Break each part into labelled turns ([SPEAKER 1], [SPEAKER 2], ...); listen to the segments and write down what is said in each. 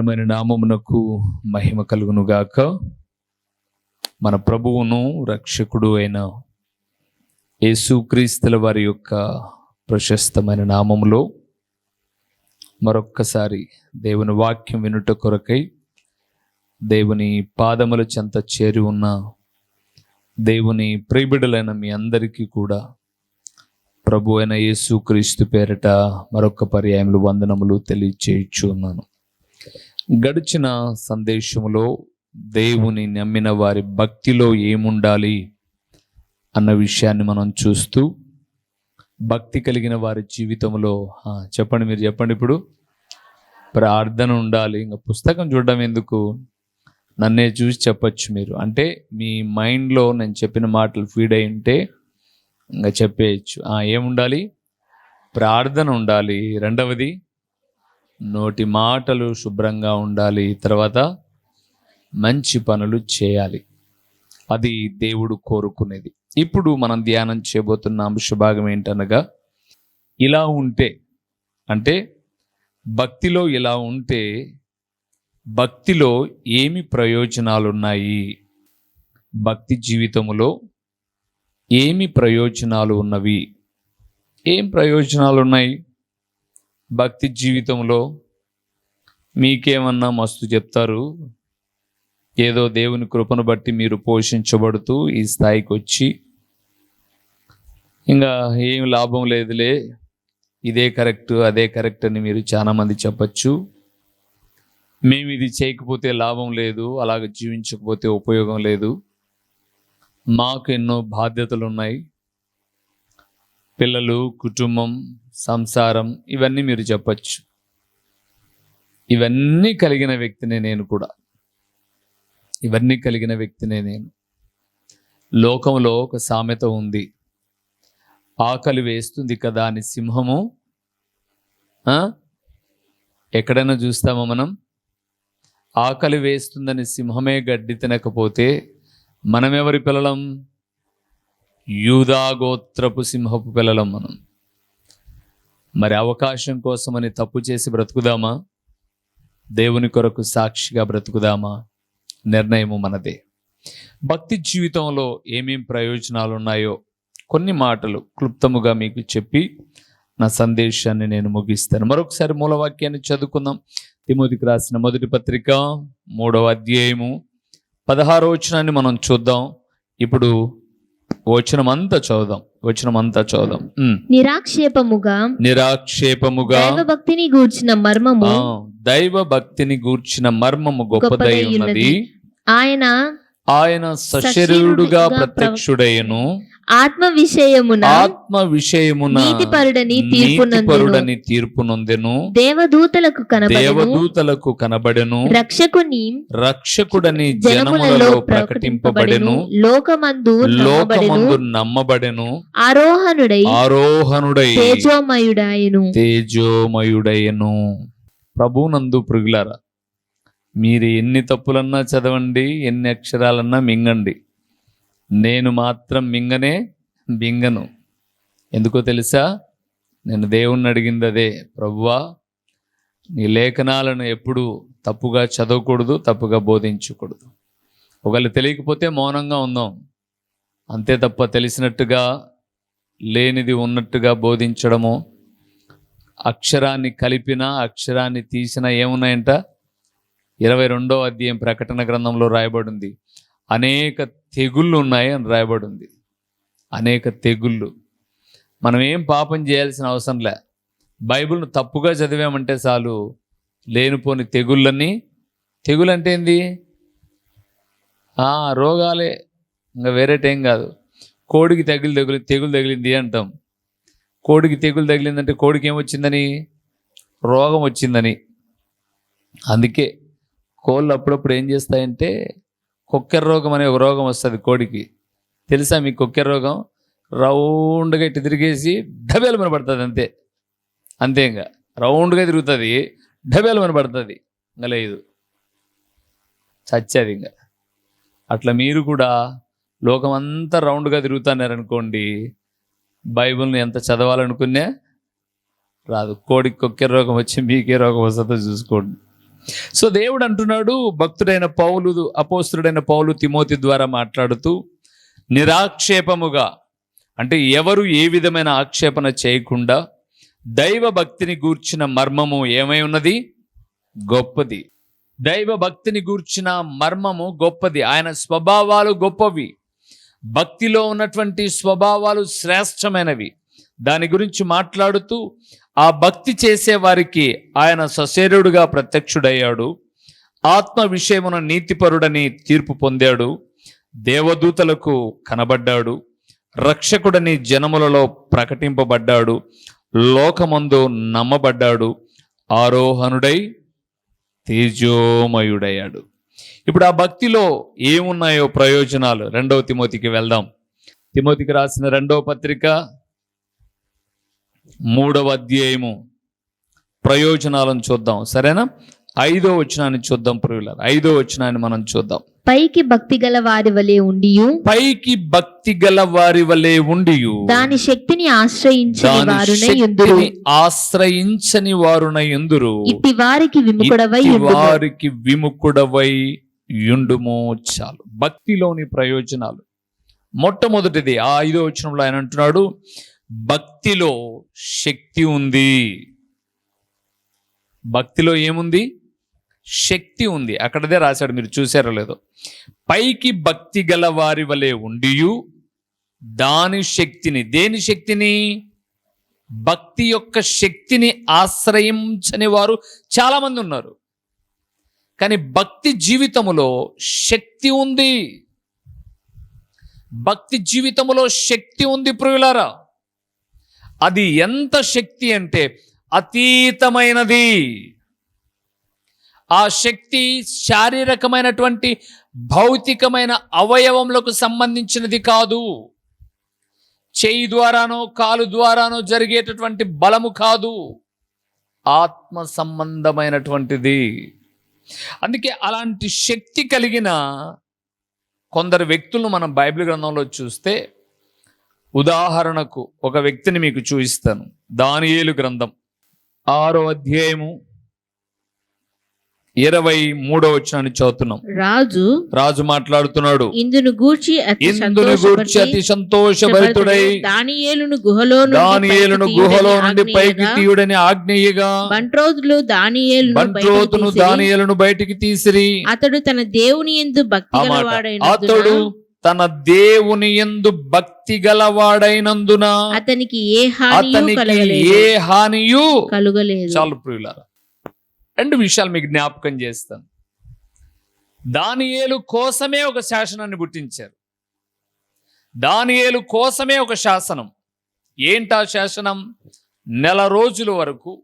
[SPEAKER 1] ప్రభు ఘనమైన నామమునకు మహిమ కలుగును గాక మన ప్రభువును రక్షకుడు అయిన యేసుక్రీస్తుల వారి యొక్క ప్రశస్తమైన నామములో మరొక్కసారి దేవుని వాక్యం వినుట కొరకై దేవుని పాదముల చెంత చేరి ఉన్న దేవుని ప్రియబిడలైన మీ అందరికీ కూడా ప్రభు అయిన యేసుక్రీస్తు పేరిట మరొక పర్యాయములు వందనములు తెలియచేయచ్చు ఉన్నాను గడిచిన సందేశంలో దేవుని నమ్మిన వారి భక్తిలో ఏముండాలి అన్న విషయాన్ని మనం చూస్తూ భక్తి కలిగిన వారి జీవితంలో చెప్పండి మీరు చెప్పండి ఇప్పుడు. ప్రార్థన ఉండాలి. ఇంకా పుస్తకం చూడడం ఎందుకు? నన్నే చూసి చెప్పచ్చు మీరు. అంటే మీ మైండ్లో నేను చెప్పిన మాటలు ఫీడ్ అయి ఉంటే ఇంకా చెప్పేయచ్చు. ఏముండాలి? ప్రార్థన ఉండాలి. రెండవది నోటి మాటలు శుభ్రంగా ఉండాలి తర్వాత మంచి పనులు చేయాలి. అది దేవుడు కోరుకునేది. ఇప్పుడు మనం ధ్యానం చేయబోతున్న అంశభాగం ఏంటనగా ఇలా ఉంటే అంటే భక్తిలో ఇలా ఉంటే భక్తిలో ఏమి ప్రయోజనాలు ఉన్నాయి భక్తి జీవితంలో ఏమి ప్రయోజనాలు ఉన్నవి? ఏం ప్రయోజనాలు ఉన్నాయి భక్తి జీవితంలో మీకేమన్నా మస్తు చెప్తారు? ఏదో దేవుని కృపను బట్టి మీరు పోషించబడుతూ ఈ స్థాయికి వచ్చి. ఇంకా ఏం లాభం లేదులే. ఇదే కరెక్ట్ అదే కరెక్ట్ అని మీరు చాలామంది చెప్పచ్చు. మేము ఇది చేయకపోతే లాభం లేదు అలాగ జీవించకపోతే ఉపయోగం లేదు. మాకు ఎన్నో బాధ్యతలు ఉన్నాయి పిల్లలు కుటుంబం సంసారం ఇవన్నీ మీరు చెప్పచ్చు. ఇవన్నీ కలిగిన వ్యక్తినే నేను కూడా. ఇవన్నీ కలిగిన వ్యక్తినే నేను. లోకంలో ఒక సామెత ఉంది. ఆకలి వేస్తుంది కదా అని సింహము. ఎక్కడైనా చూస్తామా మనం? ఆకలి వేస్తుందని సింహమే గడ్డి తినకపోతే మనమెవరి పిల్లలం? యూదాగోత్రపు సింహపు పిల్లలం మనం. మరి అవకాశం కోసమని తప్పు చేసి బ్రతుకుదామా? దేవుని కొరకు సాక్షిగా బ్రతుకుదామా? నిర్ణయము మనదే. భక్తి జీవితంలో ఏమేం ప్రయోజనాలు ఉన్నాయో కొన్ని మాటలు క్లుప్తముగా మీకు చెప్పి నా సందేశాన్ని నేను ముగిస్తాను. మరొకసారి మూలవాక్యాన్ని చదువుకుందాం. తిమోతికి రాసిన మొదటి పత్రిక మూడవ అధ్యాయము పదహారో వచనాన్ని మనం చూద్దాం. ఇప్పుడు వచనం అంతా చదువుదాం. వచనం అంతా చదువుదాం. ఉమ్.
[SPEAKER 2] నిరాక్షేపముగా
[SPEAKER 1] నిరాక్షేపముగా
[SPEAKER 2] దైవ భక్తిని గూర్చిన మర్మము
[SPEAKER 1] దైవ భక్తిని గూర్చిన మర్మము గొప్పదై ఉన్నది.
[SPEAKER 2] ఆయన
[SPEAKER 1] ఆయన సశరీరుడుగా
[SPEAKER 2] సశరీరుడుగా
[SPEAKER 1] ప్రత్యక్షుడయ్యను
[SPEAKER 2] ఆత్మ విషయమున
[SPEAKER 1] ఆత్మ విషయమున
[SPEAKER 2] నీతిపరుడని తీర్పునందును.
[SPEAKER 1] నీతిపరుడని తీర్పు నొందెను
[SPEAKER 2] దేవదూతలకు కనబడెను.
[SPEAKER 1] దేవదూతలకు కనబడెను.
[SPEAKER 2] రక్షకుని
[SPEAKER 1] రక్షకుడని
[SPEAKER 2] జనములలో ప్రకటింపబడెను. లోకమందు నమ్మబడెను.
[SPEAKER 1] లోకమందు నమ్మబడెను.
[SPEAKER 2] ఆరోహణుడై
[SPEAKER 1] ఆరోహణుడై
[SPEAKER 2] తేజోమయుడాయను.
[SPEAKER 1] తేజోమయుడయ్యను. ప్రభునందు పృగులారా మీరు ఎన్ని తప్పులన్నా చదవండి ఎన్ని అక్షరాలన్నా మింగండి. నేను మాత్రం మింగనే బింగను ఎందుకో తెలుసా? నేను దేవుణ్ణి అడిగింది అదే ప్రభువా నీ లేఖనాలను ఎప్పుడు తప్పుగా చదవకూడదు తప్పుగా బోధించకూడదు. ఒకవేళ తెలియకపోతే మౌనంగా ఉందాం. అంతే తప్ప తెలిసినట్టుగా లేనిది ఉన్నట్టుగా బోధించడము అక్షరాన్ని కలిపిన అక్షరాన్ని తీసిన ఏమున్నాయంట? ఇరవై రెండో అధ్యాయం ప్రకటన గ్రంథంలో రాయబడింది. అనేక తెగుళ్ళు ఉన్నాయి అని రాయబడింది. అనేక తెగుళ్ళు. మనం ఏం పాపం చేయాల్సిన అవసరం లే. బైబిల్ను తప్పుగా చదివామంటే చాలు లేనిపోని తెగుళ్ళని తెగులు అంటే ఏంది రోగాలే. ఇంకా వేరేటేం కాదు. కోడికి తెగులు తెగులు తెగులు తగిలింది అంటాం. కోడికి తెగులు తగిలిందంటే కోడికి ఏమొచ్చిందని రోగం వచ్చిందని. అందుకే కోళ్ళు అప్పుడప్పుడు ఏం చేస్తాయంటే కొక్కెర రోగం అనే ఒక రోగం వస్తుంది కోడికి. తెలుసా మీకు కొక్కెర రోగం? రౌండ్గా ఇటు తిరిగేసి డబేలు మన పడుతుంది అంతే. అంతే ఇంకా రౌండ్గా తిరుగుతుంది డబేలు పడుతుంది. ఇంకా లేదు. చచ్చేది ఇంకా అట్లా మీరు కూడా లోకం అంతా రౌండ్గా తిరుగుతున్నారనుకోండి బైబిల్ని ఎంత చదవాలనుకునే రాదు. కోడికి కొక్కే రోగం వచ్చి మీకే రోగం వస్తుందో చూసుకోండి. సో దేవుడు అంటున్నాడు భక్తుడైన పౌలు అపోస్తుడైన పౌలు తిమోతి ద్వారా మాట్లాడుతూ నిరాక్షేపముగా అంటే ఎవరు ఏ విధమైన ఆక్షేపణ చేయకుండా దైవ భక్తిని గూర్చిన మర్మము ఏమై ఉన్నది? గొప్పది. దైవ భక్తిని గూర్చిన మర్మము గొప్పది. ఆయన స్వభావాలు గొప్పవి. భక్తిలో ఉన్నటువంటి స్వభావాలు శ్రేష్టమైనవి. దాని గురించి మాట్లాడుతూ ఆ భక్తి చేసే వారికి ఆయన సశరీరుడుగా ప్రత్యక్షుడయ్యాడు. ఆత్మ విషయమున నీతిపరుడని తీర్పు పొందాడు. దేవదూతలకు కనబడ్డాడు. రక్షకుడని జనములలో ప్రకటింపబడ్డాడు. లోకమందు నమ్మబడ్డాడు. ఆరోహణుడై తేజోమయుడయ్యాడు. ఇప్పుడు ఆ భక్తిలో ఏమున్నాయో ప్రయోజనాలు? రెండవ తిమోతికి వెళ్దాం. తిమోతికి రాసిన రెండవ పత్రిక మూడవ అధ్యాయము. ప్రయోజనాలను చూద్దాం. సరేనా? ఐదో వచనాన్ని చూద్దాం ప్రియుల ఐదో వచనాన్ని మనం చూద్దాం.
[SPEAKER 2] పైకి భక్తి గల వారి వలె ఉండియు.
[SPEAKER 1] పైకి భక్తి గల వారి వలె ఉండి
[SPEAKER 2] దాని శక్తిని ఆశ్రయించని
[SPEAKER 1] ఆశ్రయించని వారున ఎందురు
[SPEAKER 2] ఇట్టి వారికి ఉండుము.
[SPEAKER 1] వారికి విముఖుడవై యుండుము చాలు. భక్తిలోని ప్రయోజనాలు. మొట్టమొదటిది ఆ ఐదో వచనంలో ఆయన అంటున్నాడు భక్తిలో శక్తి ఉంది. భక్తిలో ఏముంది? శక్తి ఉంది. అక్కడదే రాశాడు మీరు చూసారో లేదో. పైకి భక్తి గల వారి వలె ఉండియు దాని శక్తిని. దేని శక్తిని? భక్తి యొక్క శక్తిని ఆశ్రయించని వారు చాలామంది ఉన్నారు. కానీ భక్తి జీవితములో శక్తి ఉంది. భక్తి జీవితములో శక్తి ఉంది ప్రియులారా. అది ఎంత శక్తి అంటే అతీతమైనది. ఆ శక్తి శారీరకమైనటువంటి భౌతికమైన అవయవములకు సంబంధించినది కాదు. చేయి ద్వారానో కాలు ద్వారానో జరిగేటటువంటి బలము కాదు. ఆత్మ సంబంధమైనటువంటిది. అందుకే అలాంటి శక్తి కలిగిన కొందరు వ్యక్తులను మనం బైబిల్ గ్రంథంలో చూస్తే ఉదాహరణకు ఒక వ్యక్తిని మీకు చూపిస్తాను. దానియేలు గ్రంథం ఆరో అధ్యాయము ఇరవై మూడో వచనాన్ని చదువుతున్నాం.
[SPEAKER 2] రాజు
[SPEAKER 1] రాజు మాట్లాడుతున్నాడు.
[SPEAKER 2] ఇందును గూర్చి అతి
[SPEAKER 1] ఇందును గూర్చి అతి సంతోషభరితుడై
[SPEAKER 2] దానియేలును గుహలో
[SPEAKER 1] దానియేలును గుహలో నుండి పైకి తీయుడని ఆజ్ఞయ్యగా
[SPEAKER 2] బంట్రోజులు దానియేలును
[SPEAKER 1] బంట్రోతును దానియేలును బయటికి తీసిరి.
[SPEAKER 2] అతడు తన దేవుని ఎందు భక్తి
[SPEAKER 1] అతడు తన దేవుని యందు భక్తి గలవాడైనందున
[SPEAKER 2] అతనికి ఏ
[SPEAKER 1] అతనికి ఏ హానియు
[SPEAKER 2] కలుగలేదు.
[SPEAKER 1] చాలు ప్రియులారా రెండు విషయాలు మీకు జ్ఞాపకం చేస్తాను. దానియేలు కోసమే ఒక శాసనాన్ని పుట్టించారు దానియేలు కోసమే ఒక శాసనం. ఏంటా శాసనం? నెల రోజుల వరకు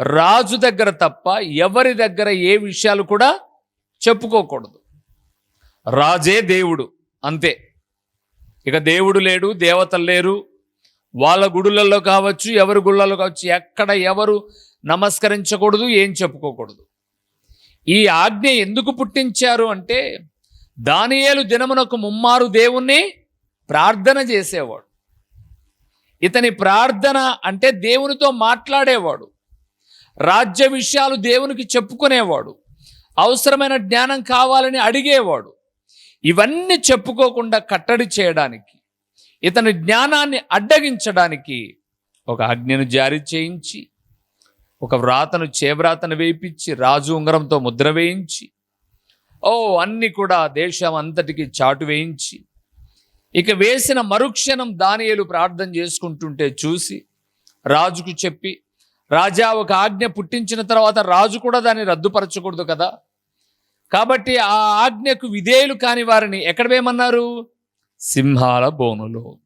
[SPEAKER 1] రాజు దగ్గర తప్ప ఎవరి దగ్గర ఏ విషయాలు కూడా చెప్పుకోకూడదు. రాజే దేవుడు. అంతే. ఇక దేవుడు లేడు దేవతలు లేరు. వాళ్ళ గుడులలో కావచ్చు ఎవరి గుళ్ళలో కావచ్చు ఎక్కడ ఎవరు నమస్కరించకూడదు ఏం చెప్పుకోకూడదు. ఈ ఆజ్ఞ ఎందుకు పుట్టించారు అంటే దానియేలు దినమునకు ముమ్మారు దేవుణ్ణి ప్రార్థన చేసేవాడు. ఇతని ప్రార్థన అంటే దేవునితో మాట్లాడేవాడు. రాజ్య విషయాలు దేవునికి చెప్పుకునేవాడు. అవసరమైన జ్ఞానం కావాలని అడిగేవాడు. ఇవన్నీ చెప్పుకోకుండా కట్టడి చేయడానికి ఇతని జ్ఞానాన్ని అడ్డగించడానికి ఒక ఆజ్ఞను జారీ చేయించి ఒక వ్రాతను చేవ్రాతను వేయించి రాజు ఉంగరంతో ముద్ర వేయించి ఓ అన్ని కూడా దేశం అంతటికి చాటు వేయించి ఇక వేసిన మరుక్షణం దానియేలు ప్రార్థన చేసుకుంటుంటే చూసి రాజుకు చెప్పి రాజా ఒక ఆజ్ఞ పుట్టించిన తర్వాత రాజు కూడా దాన్ని రద్దుపరచకూడదు కదా? కాబట్టి ఆ ఆజ్ఞకు విధేయులు కాని వారిని ఎక్కడ వేయమన్నారు? సింహాల బోనులో.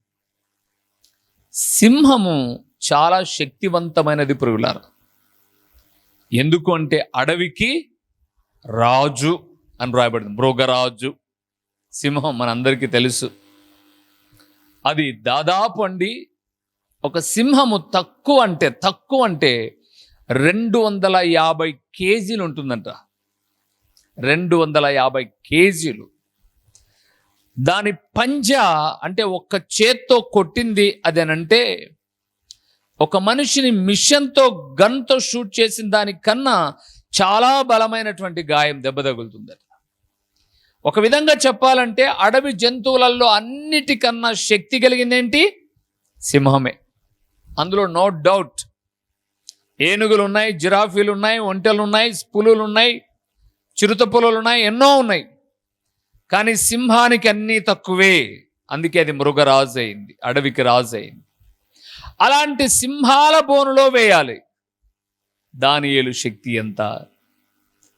[SPEAKER 1] సింహము చాలా శక్తివంతమైనది పురుగులారు. ఎందుకు అంటే అడవికి రాజు అని రాయబడింది మృగరాజు. సింహం మనందరికీ తెలుసు. అది దాదాపు అండి ఒక సింహము తక్కువ అంటే తక్కువ అంటే రెండు వందల యాభై కేజీలు ఉంటుందంట. రెండు వందల యాభై కేజీలు. దాని పంజా అంటే ఒక్క చేత్తో కొట్టింది అదేనంటే ఒక మనిషిని మిషన్తో గన్తో షూట్ చేసిన దానికన్నా చాలా బలమైనటువంటి గాయం దెబ్బ తగులుతుందట. ఒక విధంగా చెప్పాలంటే అడవి జంతువులలో అన్నిటికన్నా శక్తి కలిగిందేంటి? సింహమే. అందులో నో డౌట్. ఏనుగులు ఉన్నాయి జిరాఫీలు ఉన్నాయి ఒంటెలు ఉన్నాయి పులులు ఉన్నాయి చిరుత పొలాలు ఉన్నాయి ఎన్నో ఉన్నాయి. కానీ సింహానికి అన్నీ తక్కువే. అందుకే అది మృగరాజు అయింది అడవికి రాజు అయింది అలాంటి సింహాల బోనులో వేయాలి. దానియలు శక్తి ఎంత?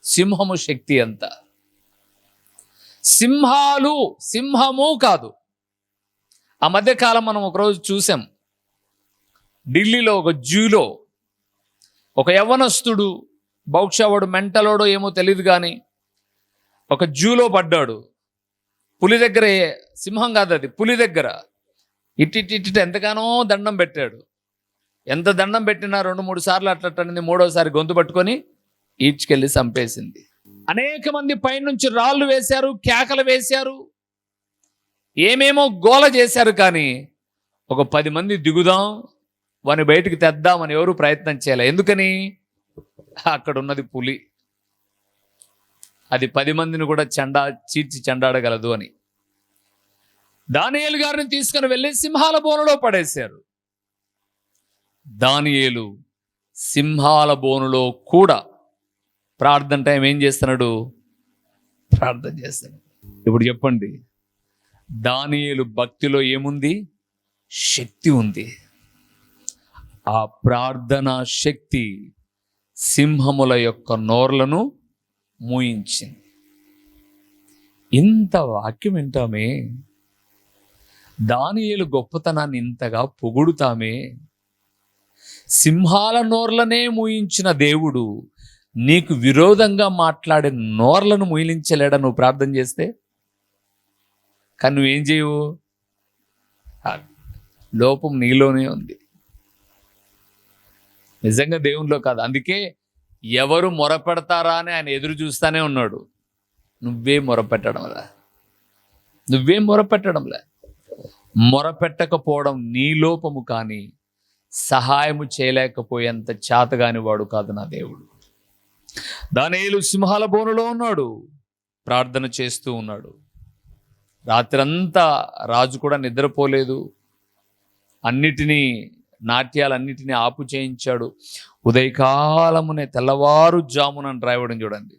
[SPEAKER 1] సింహము శక్తి ఎంత? సింహాలు సింహము కాదు. ఆ మధ్యకాలం మనం ఒకరోజు చూసాం. ఢిల్లీలో ఒక జూలో ఒక యవ్వనస్తుడు బహుశా వాడు మెంటలోడో ఏమో తెలియదు కానీ ఒక జూలో పడ్డాడు. పులి దగ్గర సింహం కాదు అది పులి దగ్గర. ఇట్టి ఎంతగానో దండం పెట్టాడు. ఎంత దండం పెట్టినా రెండు మూడు సార్లు అట్లట్టనింది మూడోసారి గొంతు పట్టుకొని ఈడ్చుకెళ్ళి చంపేసింది. అనేక మంది పైనుంచి రాళ్ళు వేశారు కేకలు వేశారు. ఏమేమో గోల చేశారు కానీ ఒక పది మంది దిగుదాం వాని బయటికి తెద్దామని ఎవరు ప్రయత్నం చేయాలి. ఎందుకని? అక్కడ ఉన్నది పులి. అది పది మందిని కూడా చెండా చీర్చి చెండాడగలదు అని. దానియేలు గారిని తీసుకుని వెళ్ళి సింహాల బోనులో పడేశారు. దానియేలు సింహాల బోనులో కూడా ప్రార్థన టైం ఏం చేస్తున్నాడు? ప్రార్థన చేస్తాడు. ఇప్పుడు చెప్పండి. దానియేలు భక్తిలో ఏముంది? శక్తి ఉంది. ఆ ప్రార్థన శక్తి సింహముల యొక్క నోర్లను మూయించింది. ఇంత వాక్యం వింటామే. దానియేలు గొప్పతనాన్ని ఇంతగా పొగుడుతామే. సింహాల నోర్లనే మూయించిన దేవుడు నీకు విరోధంగా మాట్లాడే నోర్లను మూలించలేడా నువ్వు ప్రార్థన చేస్తే? కానీ నువ్వేం చేయవు? లోపం నీలోనే ఉంది. నిజంగా దేవునిలో కాదు. అందుకే ఎవరు మొరపెడతారా అని ఆయన ఎదురు చూస్తానే ఉన్నాడు. నువ్వే మొరపెట్టడంలా నువ్వే మొరపెట్టడంలే మొరపెట్టకపోవడం నీ లోపము కానీ సహాయము చేయలేకపోయేంత చేతగాని వాడు కాదు నా దేవుడు. దానేలు సింహాల బోనులో ఉన్నాడు. ప్రార్థన చేస్తూ ఉన్నాడు. రాత్రంతా రాజు కూడా నిద్రపోలేదు. అన్నిటినీ నాట్యాలన్నిటినీ ఆపు చేయించాడు. ఉదయకాలమునే తెల్లవారు జామున రాయవడం చూడండి.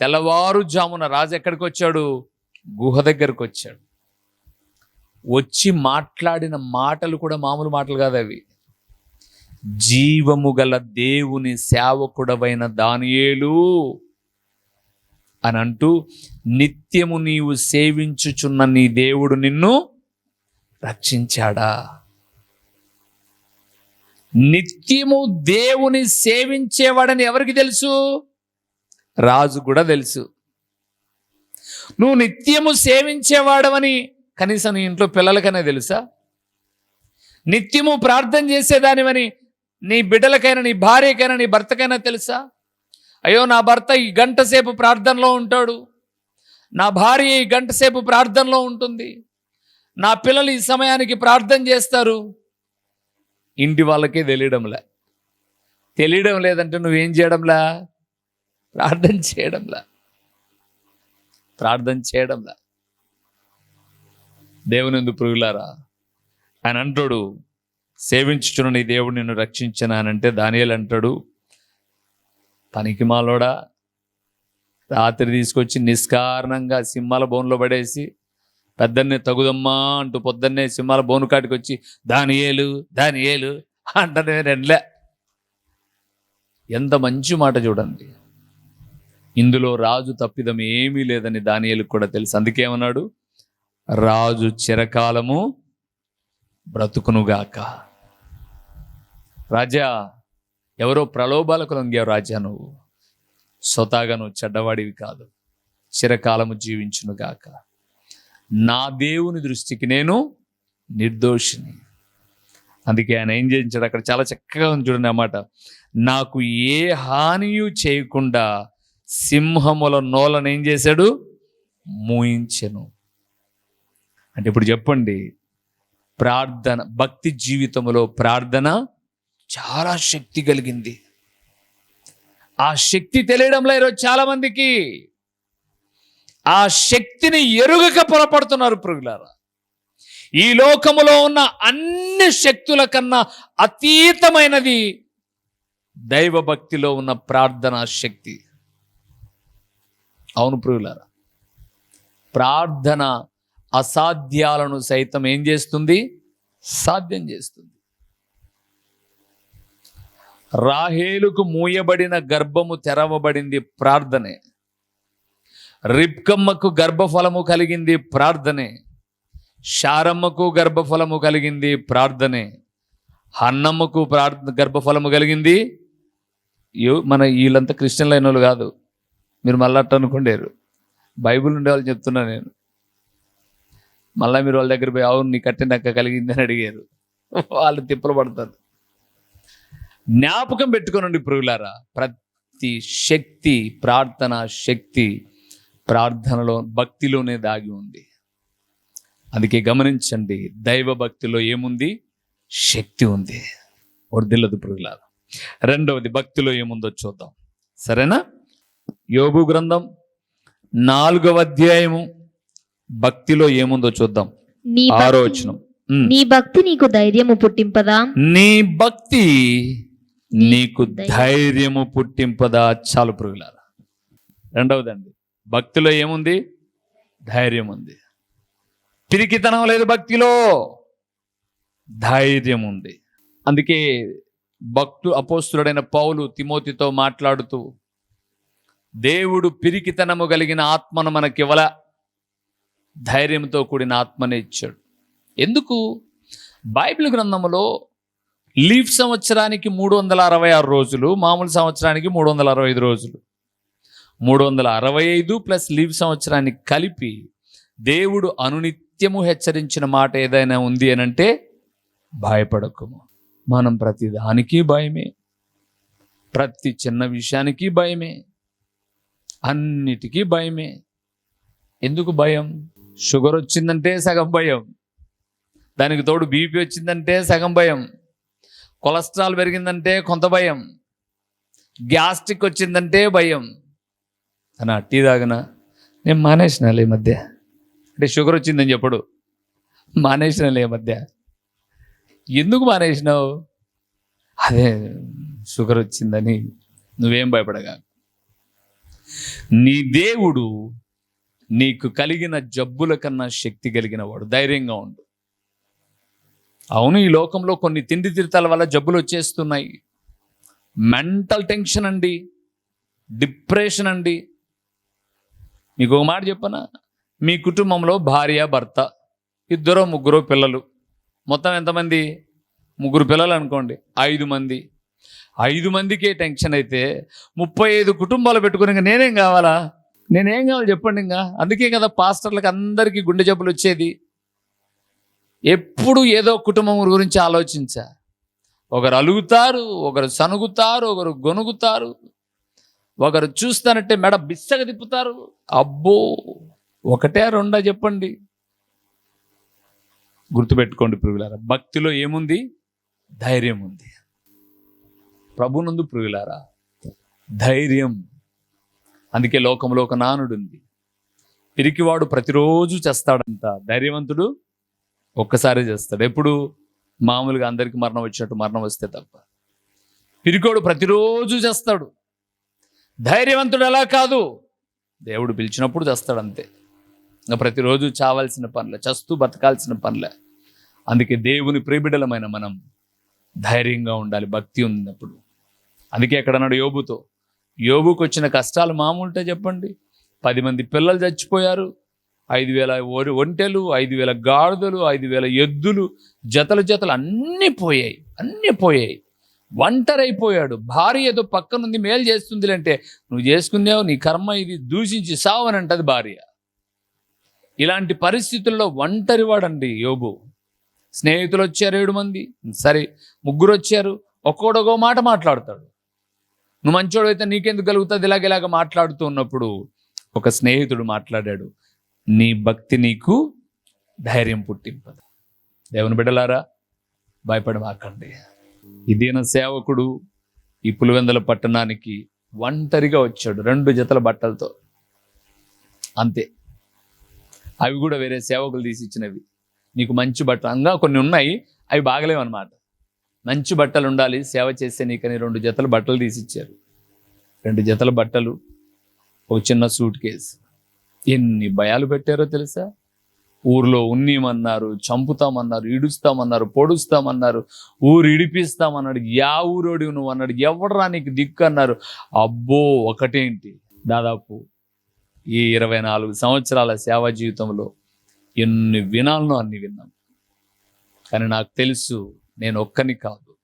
[SPEAKER 1] తెల్లవారు జామున రాజు ఎక్కడికి వచ్చాడు గుహ దగ్గరకు వచ్చాడు వచ్చి మాట్లాడిన మాటలు కూడా మామూలు మాటలు కాదు అవి. జీవము గల దేవుని సేవకుడవైన దానియేలు అని అంటూ నిత్యము నీవు సేవించుచున్న నీ దేవుడు నిన్ను రక్షించాడా? నిత్యము దేవుని సేవించేవాడని ఎవరికి తెలుసు? రాజు కూడా తెలుసు. నువ్వు నిత్యము సేవించేవాడవని కనీసం నీ ఇంట్లో పిల్లలకైనా తెలుసా? నిత్యము ప్రార్థన చేసేదానివని నీ బిడ్డలకైనా నీ భార్యకైనా నీ భర్తకైనా తెలుసా? అయ్యో నా భర్త ఈ గంట సేపు ప్రార్థనలో ఉంటాడు. నా భార్య ఈ గంట సేపు ప్రార్థనలో ఉంటుంది. నా పిల్లలు ఈ సమయానికి ప్రార్థన చేస్తారు. ఇంటి వాళ్ళకే తెలియడంలా. తెలియడం లేదంటే నువ్వేం చేయడంలా? ప్రార్థన చేయడంలా. ప్రార్థన చేయడంలా. దేవునిందు పురుగులారా ఆయన అంటాడు సేవించుచున్న నీ దేవుడు నిన్ను రక్షించనానంటే దానియాలు అంటాడు పనికి మాలోడా? రాత్రి తీసుకొచ్చి నిష్కారణంగా సింహాల బోన్లో పడేసి పెద్దన్నే తగుదమ్మా అంటూ పొద్దున్నే సింహాల బోనుకాటికి వచ్చి దాని వచ్చి దానియేలు దానియేలు అంటనే రెండ్లే. ఎంత మంచి మాట చూడండి. ఇందులో రాజు తప్పిదం ఏమీ లేదని దానియేలుకు కూడా తెలుసు. అందుకేమన్నాడు రాజు చిరకాలము బ్రతుకునుగాక రాజా ఎవరో ప్రలోభాలకు లొంగావు రాజా నువ్వు. స్వతహాగా నువ్వు చెడ్డవాడివి కాదు. చిరకాలము జీవించునుగాక నా దేవుని దృష్టికి నేను నిర్దోషిని. అందుకే ఆయన ఏం చేయించాడు? అక్కడ చాలా చక్కగా ఉంది చూడండి అన్నమాట నాకు ఏ హానియు చేయకుండా సింహముల నోలను ఏం చేశాడు? మూయించెను. అంటే ఇప్పుడు చెప్పండి ప్రార్థన భక్తి జీవితంలో ప్రార్థన చాలా శక్తి కలిగింది. ఆ శక్తి తెలియడంలో ఈరోజు చాలామందికి ఆ శక్తిని ఎరుగక పొరపడుతున్నారు పురుగులారా ఈ లోకములో ఉన్న అన్ని శక్తుల కన్నా అతీతమైనది దైవ భక్తిలో ఉన్న ప్రార్థనా శక్తి. అవును పురుగులారా ప్రార్థన అసాధ్యాలను సైతం ఏం చేస్తుంది? సాధ్యం చేస్తుంది. రాహేలుకు మూయబడిన గర్భము తెరవబడింది ప్రార్థనే. రిబ్కమ్మకు గర్భఫలము కలిగింది ప్రార్థనే. శారమ్మకు గర్భఫలము కలిగింది ప్రార్థనే. హన్నమ్మకు ప్రార్థన గర్భఫలము కలిగింది. యో- మన వీళ్ళంతా క్రిస్టియన్లు అయిన వాళ్ళు కాదు. మీరు మళ్ళీ అట్ట బైబుల్ బైబిల్ ఉండే వాళ్ళు చెప్తున్నా నేను. మళ్ళీ మీరు వాళ్ళ దగ్గర పోయి అవును నీ కట్టినక్క కలిగింది అని అడిగారు. వాళ్ళు తిప్పలు పడతారు. జ్ఞాపకం పెట్టుకోనండి పురుగులారా ప్రతి శక్తి ప్రార్థన శక్తి ప్రార్థనలో భక్తిలోనే దాగి ఉంది. అందుకే గమనించండి దైవ భక్తిలో ఏముంది? శక్తి ఉంది. వర్దిల్లదు పురుగులారా రెండవది భక్తిలో ఏముందో చూద్దాం. సరేనా? యోగు గ్రంథం నాలుగవ అధ్యాయము భక్తిలో ఏముందో చూద్దాం.
[SPEAKER 3] నీ
[SPEAKER 1] ఆరో
[SPEAKER 3] భక్తి-
[SPEAKER 1] వచనం ఉమ్.
[SPEAKER 3] నీ భక్తి నీకు ధైర్యము పుట్టింపదా?
[SPEAKER 1] నీ భక్తి నీకు ధైర్యము పుట్టింపదా? చాలు పురుగులారా రెండవదండి భక్తిలో ఏముంది? ధైర్యం ఉంది పిరికితనం లేదు భక్తిలో. ధైర్యం ఉంది అందుకే భక్తు అపోస్తుడైన పౌలు తిమోతితో మాట్లాడుతూ దేవుడు పిరికితనము కలిగిన ఆత్మను మనకివ్వల? ధైర్యంతో కూడిన ఆత్మనే ఇచ్చాడు. ఎందుకు? బైబిల్ గ్రంథములో లీఫ్ సంవత్సరానికి మూడు వందల అరవై ఆరు రోజులు మామూలు సంవత్సరానికి మూడు వందల అరవై ఐదు రోజులు. మూడు వందల అరవై ఐదు ప్లస్ లీవ్ సంవత్సరాన్ని కలిపి దేవుడు అనునిత్యము హెచ్చరించిన మాట ఏదైనా ఉంది అని అంటే భయపడకము మనం ప్రతి దానికి భయమే. ప్రతి చిన్న విషయానికి భయమే. అన్నిటికీ భయమే. ఎందుకు భయం? షుగర్ వచ్చిందంటే సగం భయం. దానికి తోడు బీపీ వచ్చిందంటే సగం భయం. కొలెస్ట్రాల్ పెరిగిందంటే కొంత భయం. గ్యాస్ట్రిక్ వచ్చిందంటే భయం. తన టీ తాగిన. నేను మానేసినాలే ఈ మధ్య. అంటే షుగర్ వచ్చిందని చెప్పడు. మానేసినాలే ఈ మధ్య. ఎందుకు మానేసినావు? అదే షుగర్ వచ్చిందని నువ్వేం భయపడగా. నీ దేవుడు నీకు కలిగిన జబ్బుల కన్నా శక్తి కలిగిన వాడు ధైర్యంగా ఉండు. అవును ఈ లోకంలో కొన్ని తిండి తిరుతాల వల్ల జబ్బులు వచ్చేస్తున్నాయి. మెంటల్ టెన్షన్ అండి. డిప్రెషన్ అండి. మీకు ఒక మాట చెప్పనా? మీ కుటుంబంలో భార్య భర్త ఇద్దరో ముగ్గురో పిల్లలు. మొత్తం ఎంతమంది? ముగ్గురు పిల్లలు అనుకోండి. ఐదు మంది. ఐదు మందికే టెన్షన్ అయితే ముప్పై ఐదు కుటుంబాలు పెట్టుకుని ఇంకా నేనేం కావాలా? నేనేం కావాలి చెప్పండి ఇంకా? అందుకే కదా పాస్టర్లకు అందరికీ గుండె జబ్బులు వచ్చేది. ఎప్పుడు ఏదో కుటుంబం గురించి ఆలోచించా. ఒకరు అలుగుతారు ఒకరు సనుగుతారు ఒకరు గొనుగుతారు. ఒకరు చూస్తానంటే మెడ బిచ్చగా తిప్పుతారు. అబ్బో ఒకటే రెండా చెప్పండి. గుర్తుపెట్టుకోండి పురుగులారా భక్తిలో ఏముంది? ధైర్యం ఉంది. ప్రభునందు పురుగులారా ధైర్యం. అందుకే లోకంలో ఒక నానుడు ఉంది పిరికివాడు ప్రతిరోజు చేస్తాడంట. ధైర్యవంతుడు ఒక్కసారి చేస్తాడు. ఎప్పుడు? మామూలుగా అందరికి మరణం వచ్చినట్టు మరణం వస్తే తప్ప. పిరికోడు ప్రతిరోజు చేస్తాడు. ధైర్యవంతుడు ఎలా కాదు. దేవుడు పిలిచినప్పుడు చేస్తాడు అంతే ఇంకా ప్రతిరోజు చావాల్సిన పనులే చస్తూ బతకాల్సిన పనులే. అందుకే దేవుని ప్రిబిడలమైన మనం ధైర్యంగా ఉండాలి భక్తి ఉన్నప్పుడు. అందుకే ఎక్కడ అన్నాడు యోబుతో యోబుకు వచ్చిన కష్టాలు మామూలుటే చెప్పండి. పది మంది పిల్లలు చచ్చిపోయారు ఐదు వేల ఒరి- ఒంటెలు ఐదు వేల గాడిదలు ఐదు వేల ఎద్దులు జతలు జతలు అన్నీ పోయాయి అన్నీ పోయాయి. ఒంటరైపోయాడు. భార్య ఏదో పక్కనుంది మేలు చేస్తుంది అంటే నువ్వు చేసుకున్నావు నీ కర్మ ఇది దూషించి సావని అంటది భార్య. ఇలాంటి పరిస్థితుల్లో ఒంటరివాడండి యోగు స్నేహితులు వచ్చారు ఏడు మంది. సరే ముగ్గురు వచ్చారు ఒక్కోడొకో మాట మాట్లాడతాడు. నువ్వు మంచోడు అయితే నీకెందుకు కలుగుతుంది? ఇలాగ ఇలాగ మాట్లాడుతూ ఉన్నప్పుడు ఒక స్నేహితుడు మాట్లాడాడు నీ భక్తి నీకు ధైర్యం పుట్టింపదు. దేవుని బిడ్డలారా భయపడమాకండి. ఇదేన సేవకుడు ఈ పులివెందల పట్టణానికి ఒంటరిగా వచ్చాడు రెండు జతల బట్టలతో. అంతే. అవి కూడా వేరే సేవకులు తీసి ఇచ్చినవి. నీకు మంచి బట్టలు అంగా కొన్ని ఉన్నాయి అవి బాగలేవు అనమాట మంచి బట్టలు ఉండాలి సేవ చేస్తే నీకని రెండు జతల బట్టలు తీసిచ్చారు రెండు జతల బట్టలు ఒక చిన్న సూట్ కేసు. ఎన్ని భయాలు పెట్టారో తెలుసా? ఊర్లో ఉన్నీమన్నారు చంపుతామన్నారు ఇడుస్తామన్నారు పొడుస్తామన్నారు ఊరు ఇడిపిస్తామన్నాడు యా ఊరోడి నువ్వు అన్నాడు ఎవడరా నీకు దిక్కు అన్నారు. అబ్బో ఒకటేంటి? దాదాపు ఈ ఇరవై నాలుగు సంవత్సరాల సేవా జీవితంలో ఎన్ని వినాలనో అన్ని విన్నాను కానీ నాకు తెలుసు నేను ఒక్కని కాదు.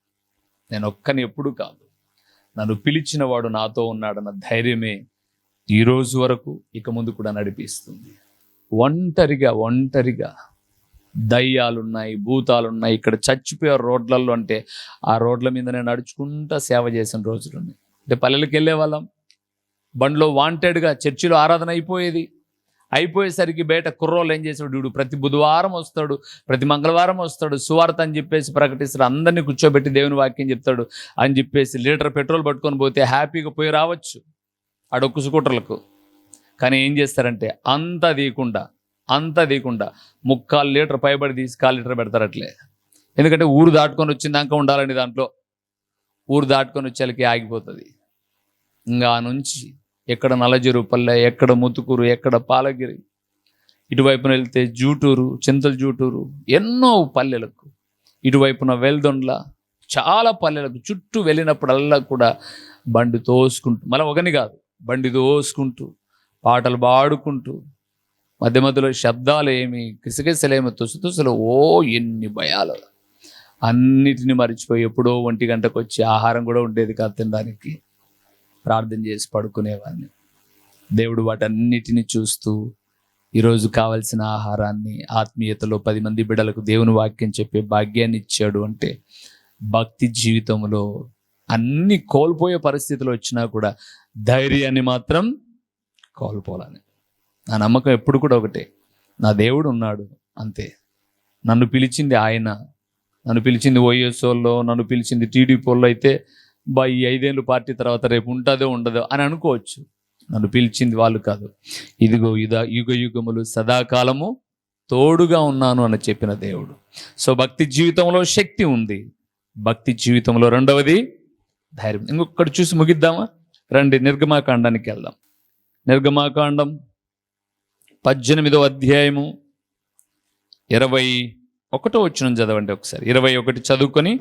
[SPEAKER 1] నేను ఒక్కని ఎప్పుడు కాదు. నన్ను పిలిచిన వాడు నాతో ఉన్నాడన్న ధైర్యమే ఈరోజు వరకు ఇక ముందు కూడా నడిపిస్తుంది. ఒంటరిగా ఒంటరిగా దయ్యాలున్నాయి భూతాలున్నాయి ఇక్కడ చచ్చిపోయారు రోడ్లలో అంటే ఆ రోడ్ల మీదనే నడుచుకుంటా సేవ చేసిన రోజులు ఉన్నాయి అంటే పల్లెలకు వెళ్ళే వాళ్ళం బండ్లో వాంటెడ్గా చర్చిలో ఆరాధన అయిపోయేది. అయిపోయేసరికి బయట కుర్రోళ్ళు ఏం చేసాడు వీడు ప్రతి బుధవారం వస్తాడు ప్రతి మంగళవారం వస్తాడు సువార్త అని చెప్పేసి ప్రకటిస్తాడు అందరినీ కూర్చోబెట్టి దేవుని వాక్యం చెప్తాడు అని చెప్పేసి లీటర్ పెట్రోల్ పట్టుకొని పోతే హ్యాపీగా పోయి రావచ్చు. అడొక్కు స్కూటర్లకు. కానీ ఏం చేస్తారంటే అంత తీయకుండా అంత తీయకుండా ముక్కాలు లీటర్ పైబడి తీసి కాలు లీటర్ పెడతారు అట్లే ఎందుకంటే ఊరు దాటుకొని వచ్చిందాక ఉండాలండి దాంట్లో. ఊరు దాటుకొని వచ్చేళ్ళకి ఆగిపోతుంది. ఇంకా నుంచి ఎక్కడ నలజరు పల్లె ఎక్కడ ముతుకూరు ఎక్కడ పాలగిరి ఇటువైపున వెళ్తే జూటూరు చింతల జూటూరు ఎన్నో పల్లెలకు. ఇటువైపున వెల్దొండ్ల చాలా పల్లెలకు చుట్టూ వెళ్ళినప్పుడల్లా కూడా బండి తోసుకుంటూ మళ్ళీ ఒకని కాదు బండి తోసుకుంటూ పాటలు పాడుకుంటూ మధ్య మధ్యలో శబ్దాలు ఏమి కిసకిసలేమి తుసతుసలు ఓ ఎన్ని భయాలు. అన్నిటిని మర్చిపోయి ఎప్పుడో ఒంటి గంటకు వచ్చి ఆహారం కూడా ఉండేది కాదు తినడానికి. ప్రార్థన చేసి పడుకునేవాడిని. దేవుడు వాటన్నిటిని చూస్తూ ఈరోజు కావలసిన ఆహారాన్ని ఆత్మీయతలో పది మంది బిడ్డలకు దేవుని వాక్యం చెప్పే భాగ్యాన్ని ఇచ్చాడు అంటే భక్తి జీవితంలో అన్ని కోల్పోయే పరిస్థితులు వచ్చినా కూడా ధైర్యాన్ని మాత్రం కోల్పోవాలని నా నమ్మకం ఎప్పుడు కూడా ఒకటే. నా దేవుడు ఉన్నాడు అంతే. నన్ను పిలిచింది ఆయన. నన్ను పిలిచింది ఓఎస్ఓల్లో నన్ను పిలిచింది టీడీపీలో అయితే బా ఈ ఐదేళ్ళు పార్టీ తర్వాత రేపు ఉంటుందో ఉండదో అని అనుకోవచ్చు. నన్ను పిలిచింది వాళ్ళు కాదు. ఇదిగో ఇదా యుగ యుగములు సదాకాలము తోడుగా ఉన్నాను అని చెప్పిన దేవుడు. సో భక్తి జీవితంలో శక్తి ఉంది. భక్తి జీవితంలో రెండవది ధైర్యం. ఇంకొకటి చూసి ముగిద్దామా? రండి నిర్గమాకాండానికి వెళ్దాం. నిర్గమాకాండం పద్దెనిమిదో అధ్యాయము ఇరవై ఒకటో వచ్చిన చదవండి ఒకసారి. ఇరవై ఒకటి చదువుకొని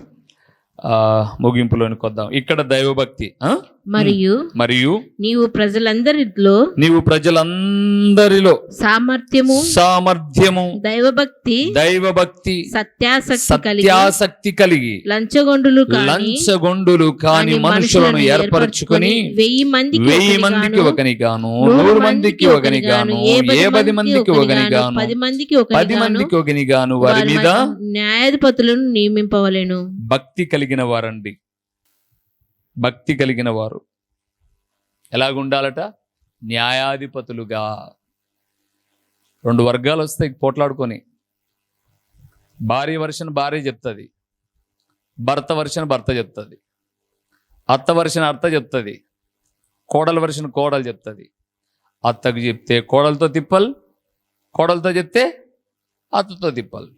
[SPEAKER 1] ముగింపులోని ముగింపులోనికి వద్దాం. ఇక్కడ దైవభక్తి
[SPEAKER 2] మరియు
[SPEAKER 1] మరియు
[SPEAKER 2] నీవు ప్రజలందరిలో
[SPEAKER 1] నీవు ప్రజలందరిలో
[SPEAKER 2] సామర్థ్యము
[SPEAKER 1] సామర్థ్యము
[SPEAKER 2] దైవభక్తి
[SPEAKER 1] దైవభక్తి
[SPEAKER 2] సత్యాసక్తి కలిగి
[SPEAKER 1] సత్యాసక్తి కలిగి
[SPEAKER 2] లంచగొండులు
[SPEAKER 1] లంచగొండులు కాని మనుషులను ఏర్పరచుకొని
[SPEAKER 2] వెయ్యి మందికి
[SPEAKER 1] వెయ్యి మందికి ఒకని గాను
[SPEAKER 2] నూరు
[SPEAKER 1] మందికి ఒకని గాను ఏ పది మందికి ఒకని గాను
[SPEAKER 2] పది మందికి ఒకని
[SPEAKER 1] పది మందికి ఒకని గాను వారి మీద
[SPEAKER 2] న్యాయాధిపతులను నియమింపవలెను.
[SPEAKER 1] భక్తి కలిగిన వారండి. భక్తి కలిగిన వారు. ఎలాగుండాలట? న్యాయాధిపతులుగా. రెండు వర్గాలు వస్తాయి పోట్లాడుకొని. భార్య వర్షన్ భార్య చెప్తుంది. భర్త వర్షన్ భర్త చెప్తుంది. అత్త వర్షన్ అత్త చెప్తుంది. కోడల వర్షన్ కోడలు చెప్తుంది. అత్తకు చెప్తే కోడలతో తిప్పల్ కోడలతో చెప్తే అత్తతో తిప్పల్.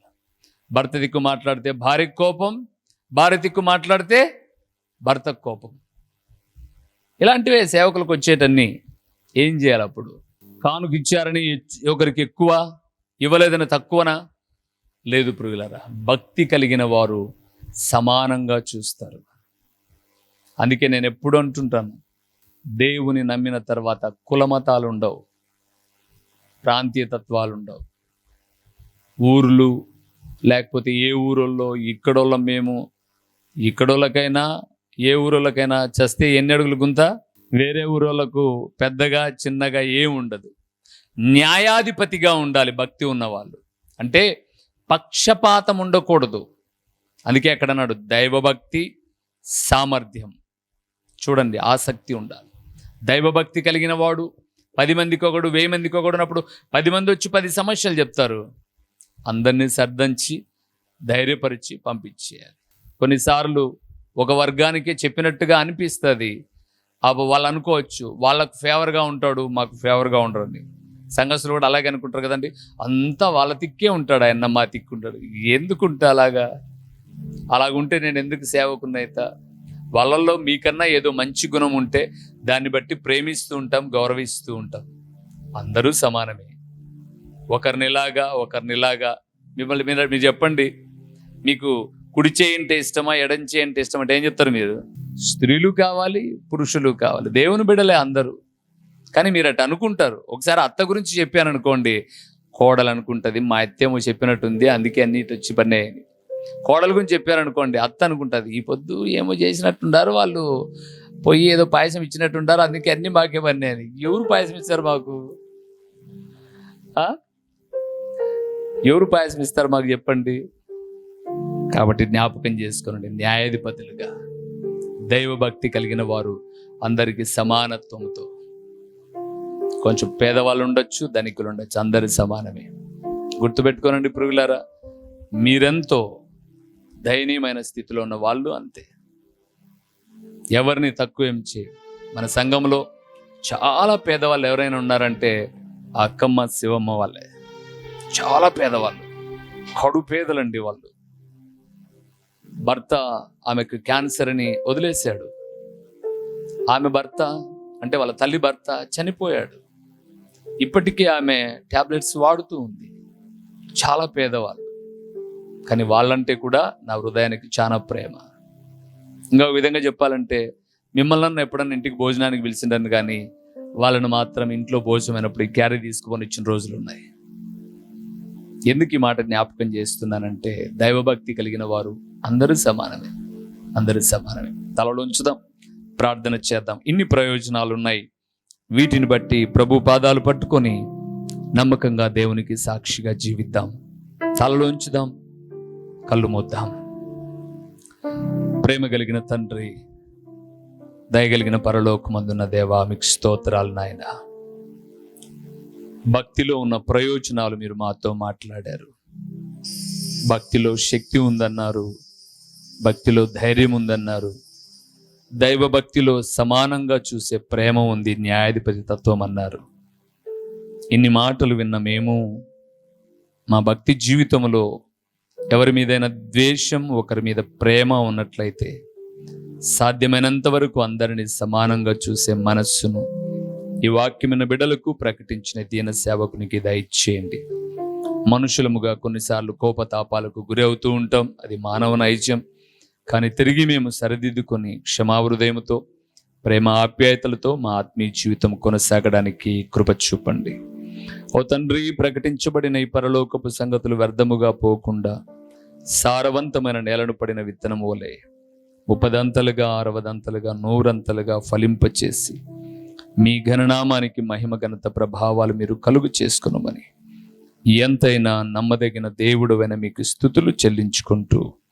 [SPEAKER 1] భర్త దిక్కు మాట్లాడితే భార్యకు కోపం భార్య దిక్కు మాట్లాడితే భర్త కోపం. ఇలాంటివే సేవకులకు వచ్చేటన్ని ఏం చేయాలి అప్పుడు? కానుక ఇచ్చారని ఒకరికి ఎక్కువ ఇవ్వలేదని తక్కువనా? లేదు పురుగులరా భక్తి కలిగిన వారు సమానంగా చూస్తారు. అందుకే నేను ఎప్పుడు అంటుంటాను దేవుని నమ్మిన తర్వాత కులమతాలు ఉండవు ప్రాంతీయ తత్వాలు ఉండవు ఊర్లు లేకపోతే ఏ ఊరోళ్ళో ఇక్కడోళ్ళ మేము ఇక్కడోళ్ళకైనా ఏ ఊరోళ్ళకైనా చస్తే ఎన్ని అడుగులు గుంత? వేరే ఊరోళ్ళకు పెద్దగా చిన్నగా ఏం ఉండదు. న్యాయాధిపతిగా ఉండాలి భక్తి ఉన్నవాళ్ళు. అంటే పక్షపాతం ఉండకూడదు. అందుకే అక్కడ అన్నాడు? దైవభక్తి సామర్థ్యం. చూడండి ఆసక్తి ఉండాలి. దైవభక్తి కలిగిన వాడు పది మందికి ఒకడు వెయ్యి మందికి ఒకడు ఉన్నప్పుడు పది మంది వచ్చి పది సమస్యలు చెప్తారు. అందరినీ సర్దంచి ధైర్యపరిచి పంపించేయాలి. కొన్నిసార్లు ఒక వర్గానికే చెప్పినట్టుగా అనిపిస్తుంది. అప్పుడు వాళ్ళు అనుకోవచ్చు వాళ్ళకు ఫేవర్గా ఉంటాడు మాకు ఫేవర్గా ఉండరని సంఘస్థులు కూడా అలాగే అనుకుంటారు కదండి. అంతా వాళ్ళ తిక్కే ఉంటాడు ఆయన మా తిక్కుంటాడు. ఎందుకుంటా అలాగా? అలాగుంటే నేను ఎందుకు సేవకున్నైతా వాళ్ళల్లో మీకన్నా ఏదో మంచి గుణం ఉంటే దాన్ని బట్టి ప్రేమిస్తూ ఉంటాం గౌరవిస్తూ ఉంటాం. అందరూ సమానమే. ఒకరినిలాగా ఒకరినిలాగా. మిమ్మల్ని మీరు మీరు చెప్పండి. మీకు కుడి చేయంటే ఇష్టమా ఎడం చేయంటే ఇష్టం అంటే ఏం చెప్తారు మీరు? స్త్రీలు కావాలి పురుషులు కావాలి. దేవుని బిడలే అందరూ. కానీ మీరు అటు అనుకుంటారు. ఒకసారి అత్త గురించి చెప్పాను అనుకోండి. కోడలు అనుకుంటుంది మా అత్తేమో చెప్పినట్టుంది అందుకే అన్ని ఇటు వచ్చి పన్నాయని కోడల గురించి చెప్పారనుకోండి అత్త అనుకుంటుంది ఈ పొద్దు ఏమో చేసినట్టుండారు వాళ్ళు. పొయ్యి ఏదో పాయసం ఇచ్చినట్టుండారు అందుకే అన్ని మాకే పన్నాయని ఎవరు పాయసం ఇస్తారు మాకు? ఎవరు పాయసం ఇస్తారు మాకు చెప్పండి. కాబట్టి జ్ఞాపకం చేసుకోనండి. న్యాయాధిపతులుగా దైవభక్తి కలిగిన వారు అందరికీ సమానత్వంతో కొంచెం పేదవాళ్ళు ఉండొచ్చు ధనికులు ఉండొచ్చు అందరి సమానమే. గుర్తుపెట్టుకోనండి పురుగులారా మీరెంతో దయనీయమైన స్థితిలో ఉన్న వాళ్ళు అంతే. ఎవరిని తక్కువ ఏం చేయ మన సంఘంలో చాలా పేదవాళ్ళు ఎవరైనా ఉన్నారంటే ఆ అక్కమ్మ శివమ్మ వాళ్ళే. చాలా పేదవాళ్ళు కడు పేదలండి వాళ్ళు. భర్త ఆమెకు క్యాన్సర్ అని వదిలేశాడు. ఆమె భర్త అంటే వాళ్ళ తల్లి భర్త చనిపోయాడు. ఇప్పటికీ ఆమె టాబ్లెట్స్ వాడుతూ ఉంది. చాలా పేదవాళ్ళు. కానీ వాళ్ళంటే కూడా నా హృదయానికి చాలా ప్రేమ. ఇంకా విధంగా చెప్పాలంటే మిమ్మల్ని ఎప్పుడన్నా ఇంటికి భోజనానికి పిలిచిండను కానీ వాళ్ళను మాత్రం ఇంట్లో భోజనమైనప్పుడు ఈ క్యారీ తీసుకొని ఇచ్చిన రోజులు ఉన్నాయి. ఎందుకు ఈ మాట జ్ఞాపకం చేస్తున్నానంటే దైవభక్తి కలిగిన వారు అందరూ సమానమే. అందరూ సమానమే. తలలో ఉంచుదాం. ప్రార్థన చేద్దాం. ఇన్ని ప్రయోజనాలు ఉన్నాయి వీటిని బట్టి ప్రభు పాదాలు పట్టుకొని నమ్మకంగా దేవునికి సాక్షిగా జీవిద్దాం. తలలో ఉంచుదాం. కళ్ళు మూద్దాం. ప్రేమ కలిగిన తండ్రి దయగలిగిన పరలోకమందున్న దేవా మీకు స్తోత్రాలు నాయన. భక్తిలో ఉన్న ప్రయోజనాలు మీరు మాతో మాట్లాడారు. భక్తిలో శక్తి ఉందన్నారు. భక్తిలో ధైర్యం ఉందన్నారు. దైవ భక్తిలో సమానంగా చూసే ప్రేమ ఉంది న్యాయాధిపతి తత్వం అన్నారు. ఇన్ని మాటలు విన్న మేము మా భక్తి జీవితంలో ఎవరి మీదైనా ద్వేషం ఒకరి మీద ప్రేమ ఉన్నట్లయితే సాధ్యమైనంత వరకు అందరిని సమానంగా చూసే మనస్సును ఈ వాక్యమైన బిడలకు ప్రకటించిన దీన సేవకునికి దయచేయండి. మనుషులముగా కొన్నిసార్లు కోపతాపాలకు గురి అవుతూ ఉంటాం. అది మానవ నైజ్యం కానీ తిరిగి మేము సరిదిద్దుకొని క్షమాహృదయముతో ప్రేమ ఆప్యాయతలతో మా ఆత్మీయ జీవితం కొనసాగడానికి కృప చూపండి. ఓ తండ్రి ప్రకటించబడిన ఈ పరలోకపు సంగతులు వ్యర్థముగా పోకుండా సారవంతమైన నేలను పడిన విత్తనం ఓలే. ముప్పదంతలుగా అరవదంతలుగా నూరంతలుగా ఫలింపచేసి మీ ఘననామానికి మహిమ ఘనత ప్రభావాలు మీరు కలుగు చేసుకునమని ఎంతైనా నమ్మదగిన దేవుడు మీకు స్థుతులు చెల్లించుకుంటూ